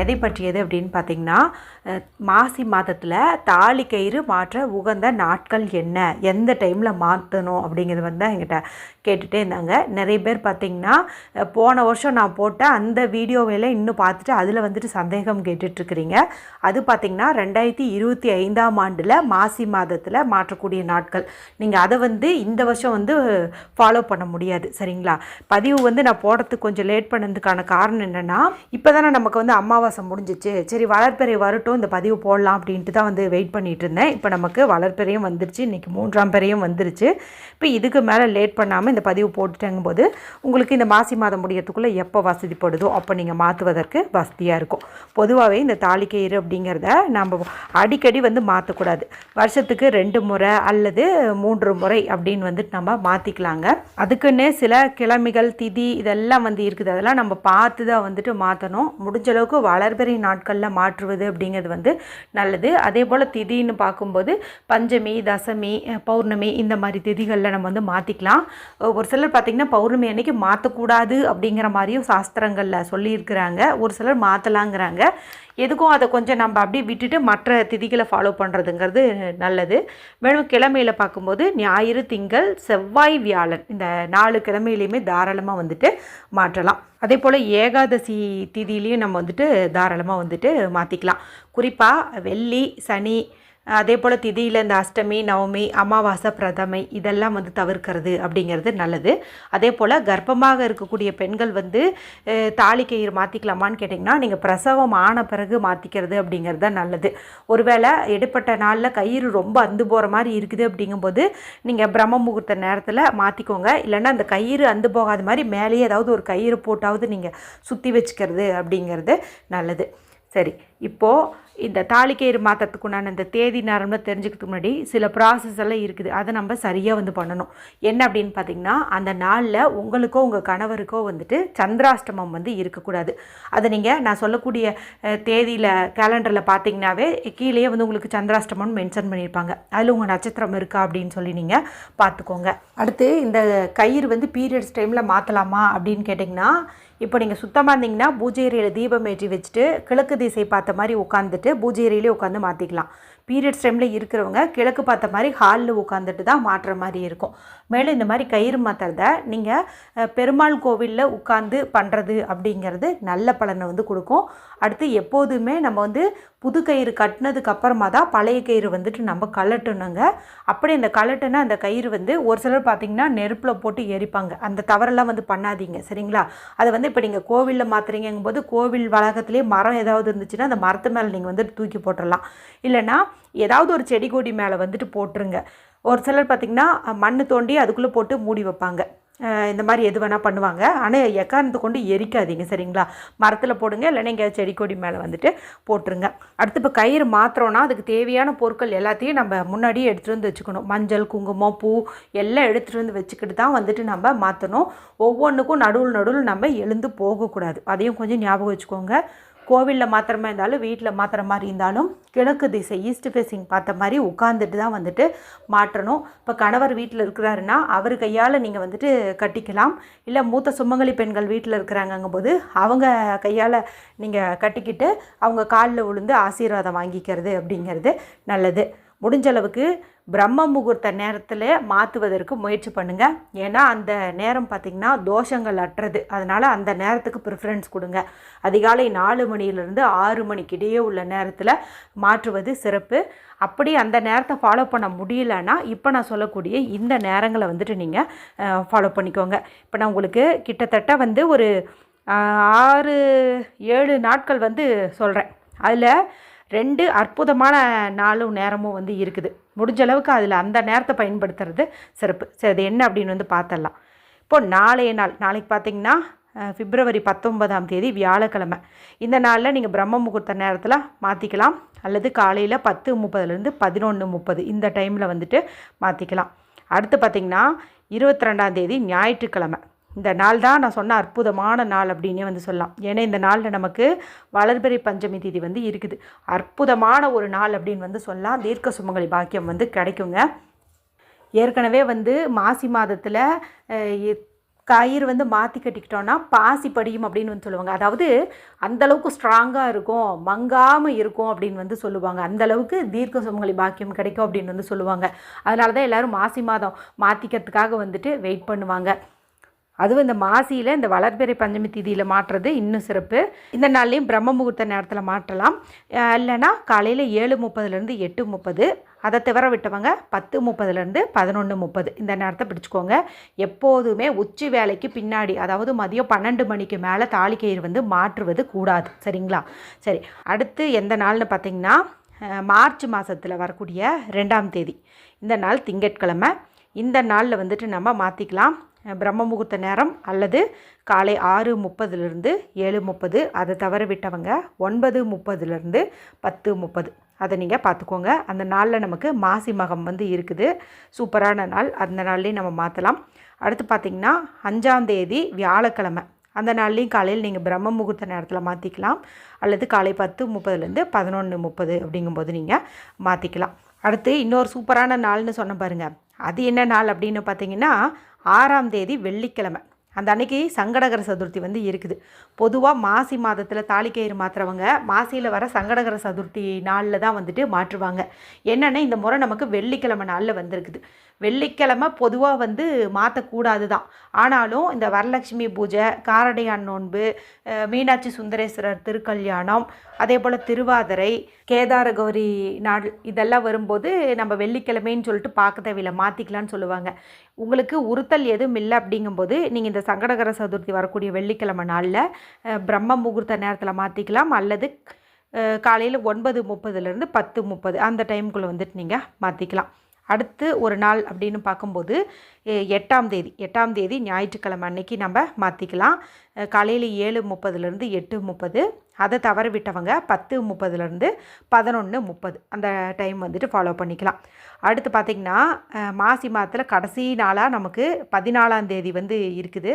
எதை பற்றியது அப்படின்னு பார்த்தீங்கன்னா மாசி மாதத்தில் தாலி கயிறு மாற்ற உகந்த நாட்கள் என்ன? எந்த டைமில் மாற்றணும் அப்படிங்கிறது வந்து என்கிட்ட கேட்டுகிட்டே இருந்தாங்க. நிறைய பேர் பார்த்தீங்கன்னா போன வருஷம் நான் போட்ட அந்த வீடியோவில் இன்னும் பார்த்துட்டு அதில் வந்துட்டு சந்தேகம் கேட்டுட்ருக்கிறீங்க. அது பார்த்திங்கன்னா ரெண்டாயிரத்தி இருபத்தி ஐந்தாம் ஆண்டில் மாசி மாதத்தில் மாற்றக்கூடிய நாட்கள். நீங்கள் அதை வந்து இந்த வருஷம் வந்து ஃபாலோ பண்ண முடியாது. சரிங்களா? பதிவு வந்து நான் போடுறதுக்கு கொஞ்சம் லேட் பண்ணதுக்கான காரணம் என்னென்னா இப்போ தானே நமக்கு வந்து அம்மா அமாவாசை முடிஞ்சிச்சு. சரி வளர்ப்பெறை வரட்டும் இந்த பதிவு போடலாம் அப்படின்ட்டு தான் வந்து வெயிட் பண்ணிட்டு இருந்தேன். இப்போ நமக்கு வளர்ப்பறையும் வந்துருச்சு. இன்றைக்கி மூன்றாம் பெறையும் வந்துருச்சு. இப்போ இதுக்கு மேலே லேட் பண்ணாமல் இந்த பதிவு போட்டுட்டேங்கும் போது உங்களுக்கு இந்த மாசி மாதம் முடியறதுக்குள்ளே எப்போ வசதிப்படுதோ அப்போ நீங்கள் மாற்றுவதற்கு வசதியாக இருக்கும். பொதுவாகவே இந்த தாலிக்கயிறு அப்படிங்கிறத நம்ம அடிக்கடி வந்து மாற்றக்கூடாது வருஷத்துக்கு ரெண்டு முறை அல்லது மூன்று முறை அப்படின்னு வந்துட்டு நம்ம மாற்றிக்கலாங்க அதுக்குன்னே சில கிழமைகள் திதி இதெல்லாம் வந்து இருக்குது. அதெல்லாம் நம்ம பார்த்து தான் வந்துட்டு மாற்றணும் முடிஞ்ச அளவுக்கு வளர்பிறை நாட்களில் மாற்றுவது அப்படிங்கிறது வந்து நல்லது. அதே போல் திதின்னு பார்க்கும்போது பஞ்சமி தசமி பௌர்ணமி இந்த மாதிரி திதிகளில் நம்ம வந்து மாற்றிக்கலாம் ஒரு சிலர் பார்த்திங்கன்னா பௌர்ணமி அன்னைக்கு மாற்றக்கூடாது அப்படிங்கிற மாதிரியும் சாஸ்திரங்களில் சொல்லியிருக்கிறாங்க. ஒரு சிலர் மாற்றலாங்கிறாங்க எதுக்கும் அதை கொஞ்சம் நம்ம அப்படியே விட்டுட்டு மற்ற திதிகளை ஃபாலோ பண்ணுறதுங்கிறது நல்லது. மேலும் கிழமையில் பார்க்கும்போது ஞாயிறு திங்கள் செவ்வாய் வியாழன் இந்த நாலு கிழமையிலையுமே தாராளமாக வந்துட்டு மாற்றலாம். அதே போல் ஏகாதசி திதியிலையும் நம்ம வந்துட்டு தாராளமாக வந்துட்டு மாற்றிக்கலாம் குறிப்பாக வெள்ளி சனி அதே போல் திதியில் இந்த அஷ்டமி நவமி அமாவாசை பிரதமை இதெல்லாம் வந்து தவிர்க்கிறது அப்படிங்கிறது நல்லது. அதே போல் கர்ப்பமாக இருக்கக்கூடிய பெண்கள் வந்து அஹ், தாலி கயிறு மாற்றிக்கலாமான்னு கேட்டிங்கன்னா நீங்கள் பிரசவம் ஆன பிறகு மாற்றிக்கிறது அப்படிங்கிறது தான் நல்லது. ஒருவேளை எடுப்பட்ட நாளில் கயிறு ரொம்ப அந்து போகிற மாதிரி இருக்குது அப்படிங்கும்போது நீங்கள் பிரம்ம முகூர்த்த நேரத்தில் மாற்றிக்கோங்க இல்லைன்னா அந்த கயிறு அந்து போகாத மாதிரி மேலேயே ஏதாவது ஒரு கயிறு போட்டாவது நீங்கள் சுற்றி வச்சுக்கிறது அப்படிங்கிறது நல்லது. சரி இப்போது இந்த தாலிக்கயிறு மாற்றத்துக்கு உண்டான இந்த தேதி நேரம்னு தெரிஞ்சுக்கிறதுக்கு முன்னாடி சில ப்ராசஸ் எல்லாம் இருக்குது. அதை நம்ம சரியாக வந்து பண்ணணும். என்ன அப்படின்னு பார்த்தீங்கன்னா அந்த நாளில் உங்களுக்கோ உங்கள் கணவருக்கோ வந்துட்டு சந்திராஷ்டமம் வந்து இருக்கக்கூடாது. அதை நீங்கள் நான் சொல்லக்கூடிய தேதியில் கேலண்டரில் பார்த்தீங்கன்னாவே கீழேயே வந்து உங்களுக்கு சந்திராஷ்டமம்னு மென்ஷன் பண்ணியிருப்பாங்க. அதில் உங்கள் நட்சத்திரம் இருக்கா அப்படின்னு சொல்லி நீங்கள் பார்த்துக்கோங்க. அடுத்து இந்த கயிறு வந்து பீரியட்ஸ் டைமில் மாற்றலாமா அப்படின்னு கேட்டிங்கன்னா இப்போ நீங்கள் சுத்தமாக இருந்தீங்கன்னா பூஜை அறையில் தீபம் ஏற்றி வச்சுட்டு கிழக்கு திசை பார்த்த மாதிரி உட்காந்துட்டு பூஜை அறையிலே உட்காந்து மாற்றிக்கலாம் பீரியட்ஸ் டைமில் இருக்கிறவங்க கிழக்கு பார்த்த மாதிரி ஹாலில் உட்காந்துட்டு தான் மாற்றுற மாதிரி இருக்கும். மேலும் இந்த மாதிரி கயிறு மாற்றுறத நீங்கள் பெருமாள் கோவிலில் உட்காந்து பண்ணுறது அப்படிங்கிறது நல்ல பலனை வந்து கொடுக்கும். அடுத்து எப்போதுமே நம்ம வந்து புது கயிறு கட்டினதுக்கு அப்புறமா தான் பழைய கயிறு வந்துட்டு நம்ம கலட்டணுங்க அப்படி அந்த கலட்டுனா அந்த கயிறு வந்து ஒரு சிலர் பார்த்தீங்கன்னா நெருப்பில் போட்டு எரிப்பாங்க. அந்த தவறெல்லாம் வந்து பண்ணாதீங்க சரிங்களா? அதை வந்து இப்போ நீங்கள் கோவிலில் மாற்றுறீங்கும் போது கோவில் வளாகத்திலே மரம் ஏதாவது இருந்துச்சுன்னா அந்த மரத்து மேலே நீங்கள் வந்துட்டு தூக்கி போட்டுடலாம் இல்லைன்னா ஏதாவது ஒரு செடி கொடி மேலே வந்துட்டு போட்டுருங்க. ஒரு சிலர் பார்த்திங்கன்னா மண் தோண்டி அதுக்குள்ளே போட்டு மூடி வைப்பாங்க. இந்த மாதிரி எது வேணால் பண்ணுவாங்க. ஆனால் எக்காரணத்தை கொண்டு எரிக்காதீங்க சரிங்களா? மரத்தில் போடுங்க இல்லைன்னா எங்கேயாவது செடி கொடி மேலே வந்துட்டு போட்டுருங்க. அடுத்து இப்போ கயிறு மாத்திரம்னா அதுக்கு தேவையான பொருட்கள் எல்லாத்தையும் நம்ம முன்னாடியே எடுத்துகிட்டு வந்து வச்சுக்கணும். மஞ்சள் குங்குமம் பூ எல்லாம் எடுத்துகிட்டு வந்து வச்சுக்கிட்டு தான் வந்துட்டு நம்ம மாற்றணும் ஒவ்வொன்றுக்கும் நடுவில் நடுவில் நம்ம எழுந்து போகக்கூடாது. அதையும் கொஞ்சம் ஞாபகம் வச்சுக்கோங்க. கோவிலில் மாத்திரமா இருந்தாலும் வீட்டில் மாத்திர மாதிரி இருந்தாலும் கிழக்கு திசை ஈஸ்ட் ஃபேஸிங் பார்த்த மாதிரி உட்காந்துட்டு தான் வந்துட்டு மாற்றணும். இப்போ கணவர் வீட்டில் இருக்கிறாருன்னா அவர் கையால் நீங்கள் வந்துட்டு கட்டிக்கலாம். இல்லை மூத்த சுமங்கலி பெண்கள் வீட்டில் இருக்கிறாங்கங்கும்போது அவங்க கையால் நீங்கள் கட்டிக்கிட்டு அவங்க காலில் விழுந்து ஆசீர்வாதம் வாங்கிக்கிறது அப்படிங்கிறது நல்லது. முடிஞ்சளவுக்கு பிரம்ம முகூர்த்த நேரத்தில் மாற்றுவதற்கு முயற்சி பண்ணுங்கள் ஏன்னா அந்த நேரம் பார்த்திங்கன்னா தோஷங்கள் அற்றது. அதனால் அந்த நேரத்துக்கு ப்ரிஃபரன்ஸ் கொடுங்க. அதிகாலை நாலு மணியிலிருந்து ஆறு மணிக்கிடையே உள்ள நேரத்தில் மாற்றுவது சிறப்பு. அப்படி அந்த நேரத்தை ஃபாலோ பண்ண முடியலன்னா இப்போ நான் சொல்லக்கூடிய இந்த நேரங்களை வந்துட்டு நீங்கள் ஃபாலோ பண்ணிக்கோங்க. இப்போ நான் உங்களுக்கு கிட்டத்தட்ட வந்து ஒரு ஆறு ஏழு நாட்கள் வந்து சொல்கிறேன் அதில் ரெண்டு அற்புதமான நாளும் நேரமும் வந்து இருக்குது. முடிஞ்ச அளவுக்கு அதில் அந்த நேரத்தை பயன்படுத்துறது சிறப்பு. சரி அது என்ன அப்படின்னு வந்து பார்த்துடலாம் இப்போது நாளைய நாள் நாளைக்கு பார்த்தீங்கன்னா பிப்ரவரி பத்தொன்பதாம் தேதி வியாழக்கிழமை. இந்த நாளில் நீங்கள் பிரம்ம முகூர்த்த நேரத்தில் மாற்றிக்கலாம் அல்லது காலையில் பத்து முப்பதுலேருந்து பதினொன்று முப்பது இந்த டைமில் வந்துட்டு மாற்றிக்கலாம் அடுத்து பார்த்திங்கன்னா இருபத்தி ரெண்டாம் தேதி ஞாயிற்றுக்கிழமை. இந்த நாள் தான் நான் சொன்ன அற்புதமான நாள் அப்படின்னே வந்து சொல்லலாம். ஏன்னா இந்த நாளில் நமக்கு வளர்பிறை பஞ்சமி தேதி வந்து இருக்குது. அற்புதமான ஒரு நாள் அப்படின்னு வந்து சொல்லலாம். தீர்க்க சுமங்கலி பாக்கியம் வந்து கிடைக்குங்க. ஏற்கனவே வந்து மாசி மாதத்தில் கயிறு வந்து மாற்றி கட்டிக்கிட்டோன்னா பாசி படியும் அப்படின்னு வந்து சொல்லுவாங்க. அதாவது அந்தளவுக்கு ஸ்ட்ராங்காக இருக்கும் மங்காமல் இருக்கும் அப்படின்னு வந்து சொல்லுவாங்க. அந்தளவுக்கு தீர்க்க சுமங்கலி பாக்கியம் கிடைக்கும் அப்படின்னு வந்து சொல்லுவாங்க. அதனால தான் எல்லோரும் மாசி மாதம் மாற்றிக்கிறதுக்காக வந்துட்டு வெயிட் பண்ணுவாங்க. அதுவும் இந்த மாசியில் இந்த வளர்பிறை பஞ்சமி திதியில் மாற்றுறது இன்னும் சிறப்பு. இந்த நாள்லேயும் பிரம்ம முகூர்த்த நேரத்தில் மாற்றலாம். இல்லைன்னா காலையில் ஏழு முப்பதுலேருந்து எட்டு முப்பது அதை தவிர விட்டவங்க பத்து முப்பதுலேருந்து பதினொன்று முப்பது. இந்த நேரத்தை பிடிச்சிக்கோங்க. எப்போதுமே உச்சி வேலைக்கு பின்னாடி அதாவது மதியம் பன்னெண்டு மணிக்கு மேலே தாலிக்கயிறு வந்து மாற்றுவது கூடாது. சரிங்களா? சரி அடுத்து எந்த நாள்னு பார்த்திங்கன்னா மார்ச் மாதத்தில் வரக்கூடிய ரெண்டாம் தேதி. இந்த நாள் திங்கட்கிழமை. இந்த நாளில் வந்துட்டு நம்ம மாற்றிக்கலாம் பிரம்ம முகூர்த்த நேரம் அல்லது காலை ஆறு முப்பதுலேருந்து ஏழு முப்பது. அதை தவற விட்டவங்க ஒன்பது முப்பதுலேருந்து பத்து முப்பது. அதை நீங்கள் பார்த்துக்கோங்க. அந்த நாளில் நமக்கு மாசி மகம் வந்து இருக்குது. சூப்பரான நாள். அந்த நாள்லேயும் நம்ம மாற்றலாம் அடுத்து பார்த்திங்கன்னா அஞ்சாந்தேதி வியாழக்கிழமை. அந்த நாள்லேயும் காலையில் நீங்கள் பிரம்ம முகூர்த்த நேரத்தில் மாற்றிக்கலாம் அல்லது காலை பத்து முப்பதுலேருந்து பதினொன்று முப்பது அப்படிங்கும்போது நீங்கள் மாற்றிக்கலாம் அடுத்து இன்னொரு சூப்பரான நாள்னு சொன்ன பாருங்கள் அது என்ன நாள் அப்படின்னு பார்த்தீங்கன்னா ஆறாம் தேதி வெள்ளிக்கிழமை. அந்த அன்னைக்கு சங்கடகர சதுர்த்தி வந்து இருக்குது. பொதுவாக மாசி மாதத்தில் தாலிக்கயிறு மாற்றுறவங்க மாசியில் வர சங்கடகர சதுர்த்தி நாளில் தான் வந்துட்டு மாற்றுவாங்க. என்னென்னா இந்த முறை நமக்கு வெள்ளிக்கிழமை நாளில் வந்திருக்குது. வெள்ளிக்கிழமை பொதுவாக வந்து மாற்றக்கூடாது தான் ஆனாலும் இந்த வரலட்சுமி பூஜை காரடையான் நோன்பு மீனாட்சி சுந்தரேஸ்வரர் திருக்கல்யாணம் அதே போல் திருவாதிரை கேதார கௌரி நாள் இதெல்லாம் வரும்போது நம்ம வெள்ளிக்கிழமைன்னு சொல்லிட்டு பார்க்க தேவையில்லை மாற்றிக்கலான்னு சொல்லுவாங்க. உங்களுக்கு உறுத்தல் எதுவும் இல்லை அப்படிங்கும்போது நீங்கள் இந்த சங்கடகர சதுர்த்தி வரக்கூடிய வெள்ளிக்கிழமை நாளில் பிரம்ம முகூர்த்த நேரத்தில் மாற்றிக்கலாம் அல்லது காலையில் ஒன்பது முப்பதுலேருந்து பத்து முப்பது அந்த டைமுக்குள்ளே வந்துட்டு நீங்கள் மாற்றிக்கலாம் அடுத்து ஒரு நாள் அப்படின்னு பார்க்கும்போது எட்டாம் தேதி. எட்டாம் தேதி ஞாயிற்றுக்கிழமை அன்னைக்கு நம்ம மாற்றிக்கலாம் காலையில் ஏழு முப்பதுலேருந்து எட்டு முப்பது. அதை தவற விட்டவங்க பத்து முப்பதுலேருந்து பதினொன்று முப்பது. அந்த டைம் வந்துட்டு ஃபாலோ பண்ணிக்கலாம். அடுத்து பார்த்திங்கன்னா மாசி மாதத்தில் கடைசி நாளாக நமக்கு பதினாலாம் தேதி வந்து இருக்குது.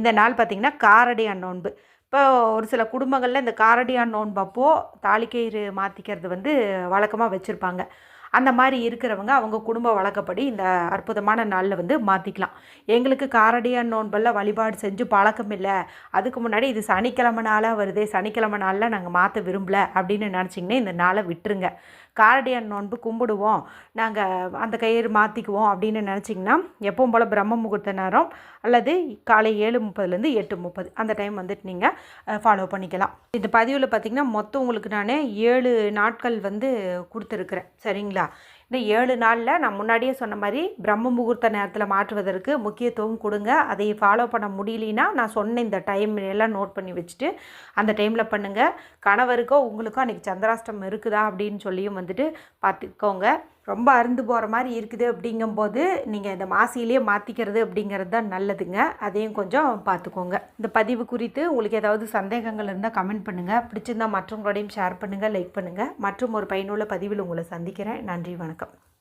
இந்த நாள் பார்த்திங்கன்னா காரடி நோன்பு. இப்போ ஒரு சில குடும்பங்களில் இந்த காரடியான் நோன்பப்போ தாலிக்கயிறு மாற்றிக்கிறது வந்து வழக்கமாக வச்சுருப்பாங்க. அந்த மாதிரி இருக்கிறவங்க அவங்க குடும்ப வழக்கப்படி இந்த அற்புதமான நாளில் வந்து மாற்றிக்கலாம் எங்களுக்கு காரடியான் நோன்பெல்லாம் வழிபாடு செஞ்சு பழக்கம் இல்லை. அதுக்கு முன்னாடி இது சனிக்கிழமை நாளாக வருது சனிக்கிழமை நாளில் நாங்கள் மாற்ற விரும்பலை அப்படின்னு நினச்சிங்கன்னா இந்த நாளை விட்டுருங்க. காரடியான் நோன்பு கும்பிடுவோம். நாங்கள் அந்த கயிறு மாற்றிக்குவோம் அப்படின்னு நினச்சிங்கன்னா எப்பவும் போல் பிரம்ம முகூர்த்த நேரம் அல்லது காலை ஏழு முப்பதுலேருந்து எட்டு முப்பது அந்த டைம் வந்துட்டு நீங்கள் ஃபாலோ பண்ணிக்கலாம். இந்த பதிவில் பார்த்திங்கன்னா மொத்தம் உங்களுக்கு நான் ஏழு நாட்கள் வந்து கொடுத்துருக்குறேன். சரிங்களா? இந்த ஏழு நாளில் நான் முன்னாடியே சொன்ன மாதிரி பிரம்ம முகூர்த்த நேரத்தில் மாற்றுவதற்கு முக்கியத்துவம் கொடுங்க. அதை ஃபாலோ பண்ண முடியலனா நான் சொன்ன இந்த டைம் எல்லாம் நோட் பண்ணி வச்சுட்டு அந்த டைமில் பண்ணுங்கள் கணவருக்கோ உங்களுக்கோ அன்றைக்கி சந்திராஷ்டம் இருக்குதா அப்படின்னு சொல்லியும் வந்துட்டு பார்த்துக்கோங்க. ரொம்ப அருந்து போகிற மாதிரி இருக்குது அப்படிங்கும்போது நீங்கள் இந்த மாசிலேயே மாற்றிக்கிறது அப்படிங்கிறது தான் நல்லதுங்க. அதையும் கொஞ்சம் பார்த்துக்கோங்க இந்த பதிவு குறித்து உங்களுக்கு ஏதாவது சந்தேகங்கள் இருந்தால் கமெண்ட் பண்ணுங்கள் பிடிச்சிருந்தால் மற்றவங்களோடையும் ஷேர் பண்ணுங்கள் லைக் பண்ணுங்கள் மற்றும் ஒரு பயனுள்ள பதிவில் உங்களை சந்திக்கிறேன். நன்றி வணக்கம்.